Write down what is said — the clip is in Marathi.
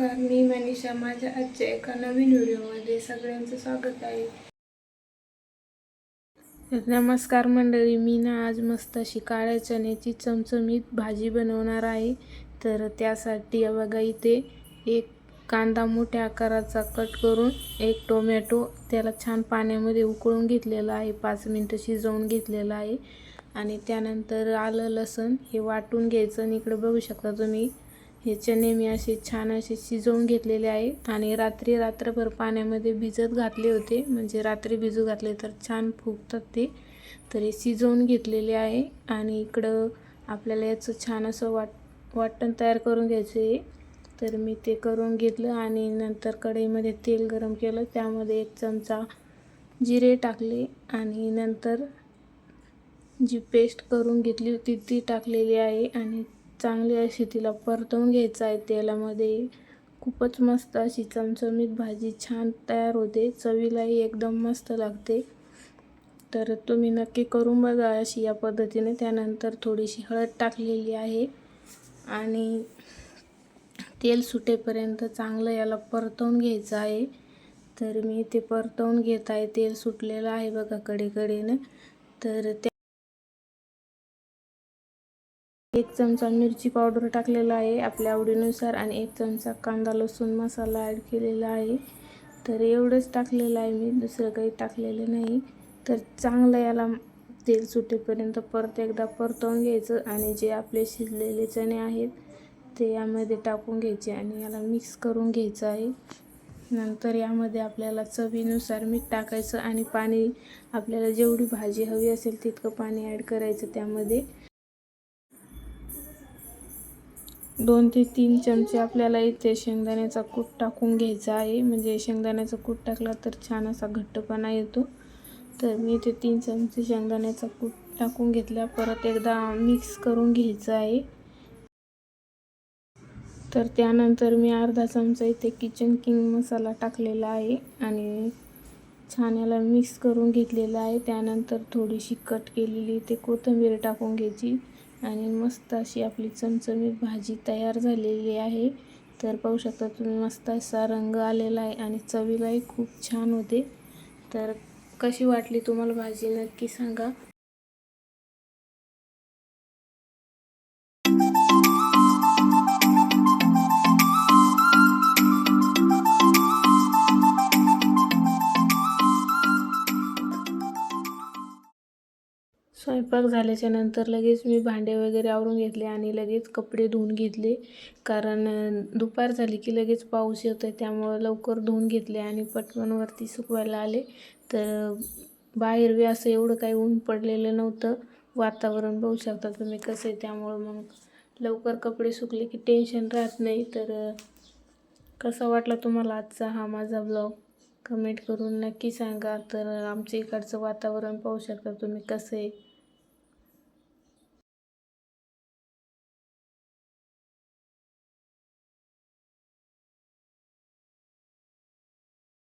नमस्कार मी मनीषा. माझ्या आजच्या एका नवीन व्हिडिओमध्ये सगळ्यांचं स्वागत आहे. नमस्कार मंडळी मी ना आज मस्त अशी काळ्या चण्याची चमचमीत भाजी बनवणार आहे. तर त्यासाठी बघा इथे एक कांदा मोठ्या आकाराचा कट करून एक टोमॅटो त्याला छान पाण्यामध्ये उकळून घेतलेला आहे. पाच मिनटं शिजवून घेतलेला आहे. आणि त्यानंतर आलं लसूण हे वाटून घ्यायचं आणि इकडे बघू शकता तुम्ही. हे चणे मी असे छान असे शिजवून घेतलेले आहे. आणि रात्री रात्रभर पाण्यामध्ये भिजत घातले होते. म्हणजे रात्री भिजू घातले तर छान फुगतात ते. तर हे शिजवून घेतलेले आहे. आणि इकडं आपल्याला याचं छान असं वाट वाटण तयार करून घ्यायचं आहे. तर मी ते करून घेतलं आणि नंतर कढईमध्ये तेल गरम केलं. त्यामध्ये एक चमचा जिरे टाकले आणि नंतर जी पेस्ट करून घेतली होती ती टाकलेली आहे. आणि चांगली अशी तिला परतवून घ्यायचं आहे तेलामध्ये. खूपच मस्त अशी चमचमीत भाजी छान तयार होते. चवीलाही एकदम मस्त लागते. तर तुम्ही नक्की करून बघा अशी या पद्धतीने. त्यानंतर थोडीशी हळद टाकलेली आहे. आणि तेल सुटेपर्यंत चांगलं याला परतवून घ्यायचं आहे. तर मी ते परतवून घेत आहे. तेल सुटलेलं आहे बघा कडेकडेनं. तर त्या एक चमचा मिरची पावडर टाकलेला आहे आपल्या आवडीनुसार आणि एक चमचा कांदा लसूण मसाला ॲड केलेला आहे. तर एवढंच टाकलेलं आहे मी दुसरं काही टाकलेलं नाही. तर चांगलं याला तेल सुटेपर्यंत परत एकदा परतवून घ्यायचं आणि जे आपले शिजलेले चणे आहेत ते यामध्ये टाकून घ्यायचे आणि याला मिक्स करून घ्यायचं आहे. नंतर यामध्ये आपल्याला चवीनुसार मीठ टाकायचं आणि पाणी आपल्याला जेवढी भाजी हवी असेल तितकं पाणी ॲड करायचं त्यामध्ये. दोन ते तीन चमचे आपल्याला इथे शेंगदाण्याचा कूट टाकून घ्यायचा आहे. म्हणजे शेंगदाण्याचा कूट टाकला तर छान असा घट्टपणा येतो. तर मी इथे तीन चमचे शेंगदाण्याचा कूट टाकून घेतला. परत एकदा मिक्स करून घ्यायचं आहे. तर त्यानंतर मी अर्धा चमचा इथे किचन किंग मसाला टाकलेला आहे आणि छान याला मिक्स करून घेतलेला आहे. त्यानंतर थोडीशी कट केलेली ते कोथिंबीर टाकून घ्यायची. आणि मस्त अशी आपली चमचमीत भाजी तयार झालेली आहे. तर पाहू शकता तुम्ही मस्त असा रंग आलेला आहे आणि चवीलाही खूप छान होते. तर कशी वाटली तुम्हाला भाजी नक्की सांगा. स्वयंपाक झाल्याच्यानंतर लगेच मी भांडे वगैरे आवरून घेतले आणि लगेच कपडे धुवून घेतले. कारण दुपार झाली की लगेच पाऊस येतो आहे त्यामुळं लवकर धुवून घेतले आणि पटकनवरती सुकवायला आले. तर बाहेर बी असं एवढं काही ऊन पडलेलं नव्हतं. वातावरण बघू शकता तुम्ही कसं आहे त्यामुळं मग लवकर कपडे सुकले की टेन्शन राहत नाही. तर कसा वाटला तुम्हाला आजचा हा माझा ब्लॉग कमेंट करून नक्की सांगा. तर आमच्या इकडचं वातावरण पाहू शकता तुम्ही कसं आहे.